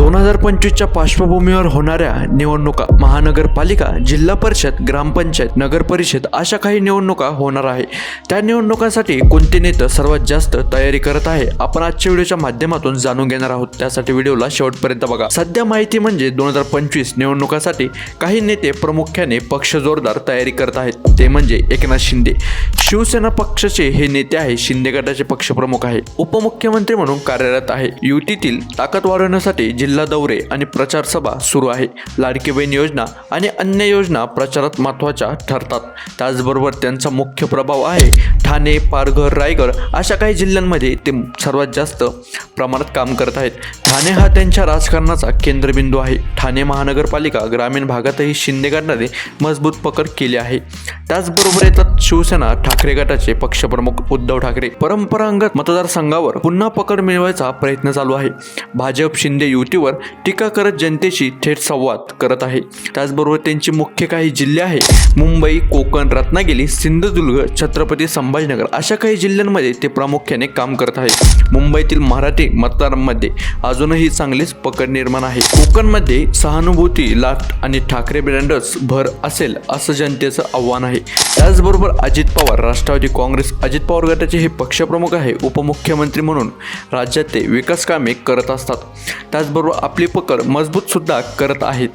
दोन हजार पंचवीसच्या पार्श्वभूमीवर होणाऱ्या निवडणुका महानगरपालिका जिल्हा परिषद ग्रामपंचायत नगर परिषद अशा काही निवडणुका होणार आहे. त्या निवडणुकांसाठी कोणते नेते सर्वात जास्त तयारी करत आहे आपण आजच्या व्हिडिओच्या माध्यमातून जाणून घेणार आहोत. त्यासाठी व्हिडिओला शेवटपर्यंत बघा. सध्या माहिती म्हणजे दोन हजार पंचवीस निवडणुकासाठी काही नेते प्रामुख्याने पक्ष जोरदार तयारी करत आहेत. ते म्हणजे एकनाथ शिंदे. शिवसेना पक्षाचे हे नेते आहे शिंदे गटाचे पक्षप्रमुख आहे. उपमुख्यमंत्री म्हणून कार्यरत आहे. युतीतील ताकद वाढवण्यासाठी जिल्हा जिल्हा दौरे आणि प्रचारसभा सुरू आहे. लाडकी बहीण योजना आणि अन्य योजना प्रचारात महत्त्वाच्या ठरतात. त्याचबरोबर त्यांचा मुख्य प्रभाव आहे ठाणे पारघर रायगड अशा काही जिल्ह्यांमध्ये ते सर्वात जास्त प्रमाणात काम करत आहेत. ठाणे हा त्यांच्या राजकारणाचा केंद्रबिंदू आहे. ठाणे महानगरपालिका ग्रामीण भागातही शिंदे गटाने मजबूत पकड केली आहे. त्याचबरोबर येतात शिवसेना ठाकरे गटाचे पक्षप्रमुख उद्धव ठाकरे. परंपरागत मतदारसंघावर पुन्हा पकड मिळवायचा प्रयत्न चालू आहे. भाजप शिंदे युतीवर टीका करत जनतेशी थेट संवाद करत आहे. त्याचबरोबर त्यांचे मुख्य काही जिल्हे आहे मुंबई कोकण रत्नागिरी सिंधुदुर्ग छत्रपती संभाजीनगर अशा काही जिल्ह्यांमध्ये ते प्रामुख्याने काम करत आहे मुंबईतील मराठी मतदारांमध्ये अजूनही चांगलीच पकड निर्माण आहे. कोकणमध्ये सहानुभूती लाट आणि ठाकरे ब्रँडच भर असेल असं जनतेचं आव्हान आहे. त्याचबरोबर अजित पवार राष्ट्रवादी काँग्रेस अजित पवार गटाचे हे पक्षप्रमुख आहे उपमुख्यमंत्री म्हणून राज्यात ते विकास कामे करत असतात. त्याचबरोबर आपली पकड मजबूत सुद्धा करत आहेत.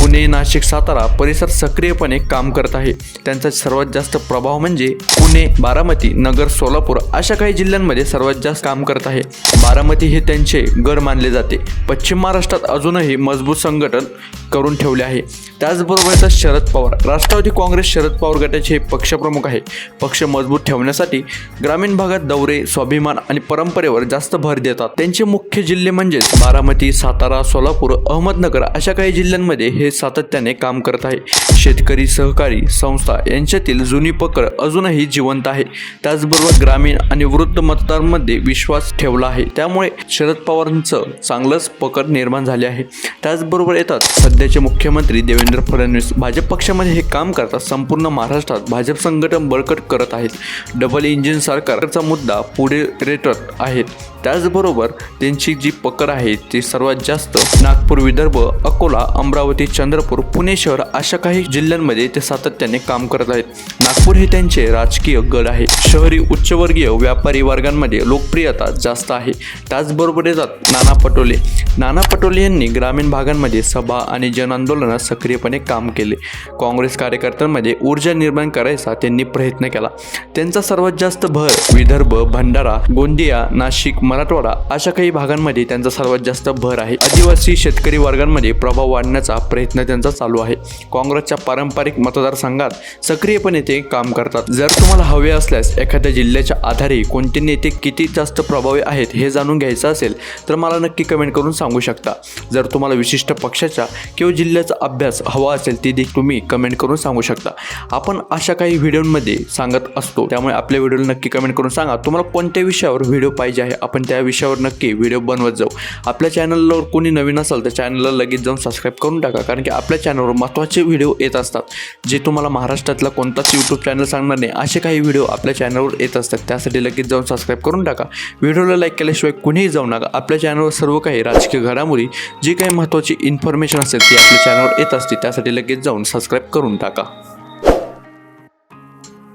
पुणे नाशिक सातारा परिसर सक्रियपणे काम करत आहे. त्यांचा सर्वात जास्त प्रभाव म्हणजे पुणे बारामती नगर सोलापूर अशा काही जिल्ह्यांमध्ये सर्वात जास्त काम करत आहे. बारामती हे त्यांचे गड मानले जाते. पश्चिम महाराष्ट्रात अजूनही मजबूत संघटन करून ठेवले आहे. त्याचबरोबर येतात शरद पवार राष्ट्रवादी काँग्रेस शरद पवार गटाचे हे पक्षप्रमुख आहे. पक्ष मजबूत ठेवण्यासाठी ग्रामीण भागात दौरे स्वाभिमान आणि परंपरेवर जास्त भर देतात. त्यांचे मुख्य जिल्हे म्हणजेच बारामती सातारा सातारा सोलापूर अहमदनगर अशा काही जिल्ह्यांमध्ये हे सातत्याने काम करत आहे. शेतकरी सहकारी संस्था यांच्यातील जुनी पकड अजूनही जिवंत आहे. त्याचबरोबर ग्रामीण आणि वृद्ध मतदारांमध्ये विश्वास ठेवला आहे. त्यामुळे शरद पवारांचं चांगलंच पकड निर्माण झाले आहे. त्याचबरोबर येतात सध्याचे मुख्यमंत्री देवेंद्र फडणवीस. भाजप पक्षामध्ये हे काम करतात संपूर्ण महाराष्ट्रात भाजप संघटन बळकट करत आहेत. डबल इंजिन सरकारचा मुद्दा पुढे रेटत आहेत त्याचबरोबर त्यांची जी पकड आहे ती सर्वात जास्त नागपूर विदर्भ अकोला अमरावती चंद्रपूर पुणे शहर अशा काही जिल्ह्यांमध्ये ते सातत्याने काम करत आहेत. नागपूर हे त्यांचे राजकीय गड आहे. शहरी उच्चवर्गीय व्यापारी वर्गांमध्ये लोकप्रियता जास्त आहे. त्याचबरोबर येतात नाना पटोले. नाना पटोले यांनी ग्रामीण भागांमध्ये सभा आणि जनआंदोलनात सक्रियपणे काम केले. काँग्रेस कार्यकर्त्यांमध्ये ऊर्जा निर्माण करायचा त्यांनी प्रयत्न केला. त्यांचा सर्वात जास्त भर विदर्भ भंडारा गोंदिया नाशिक मराठवाडा अशा काही भागांमध्ये त्यांचा सर्वात जास्त भर आहे. आदिवासी शेतकरी वर्गांमध्ये प्रभाव वाढण्याचा प्रयत्न त्यांचा चालू आहे. काँग्रेसच्या पारंपरिक मतदारसंघात सक्रियपणे ते काम करतात. जर तुम्हाला हवे असल्यास एखाद्या जिल्ह्याच्या आधारे कोणते नेते किती जास्त प्रभावी आहेत हे जाणून घ्यायचं असेल तर मला नक्की कमेंट करून सांगू शकता. जर तुम्हाला विशिष्ट पक्षाच्या किंवा जिल्ह्याचा अभ्यास हवा असेल ती देखील तुम्ही कमेंट करून सांगू शकता. आपण अशा काही व्हिडिओमध्ये सांगत असतो त्यामुळे आपल्या व्हिडिओला नक्की कमेंट करून सांगा. तुम्हाला कोणत्या विषयावर व्हिडिओ पाहिजे आहे आपण त्या विषयावर नक्की व्हिडिओ बनवत जाऊ. आपल्या चॅनलला चॅनलवर कोणी नवीन असेल तर चॅनलला लगेच जाऊन सबस्क्राईब करून टाका. कारण की आपल्या चॅनलवर महत्त्वाचे व्हिडिओ येत असतात. जे तुम्हाला महाराष्ट्रातला कोणताच यूट्यूब चॅनल सांगणार नाही असे काही व्हिडिओ आपल्या चॅनलवर येत असतात. त्यासाठी लगेच जाऊन सबस्क्राईब करून टाका. व्हिडिओला लाईक केल्याशिवाय कुणीही जाऊ नका. आपल्या चॅनलवर सर्व काही राजकीय घडामोडी जी काही महत्त्वाची इन्फॉर्मेशन असेल ती आपल्या चॅनलवर येत असते त्यासाठी लगेच जाऊन सबस्क्राईब करून टाका.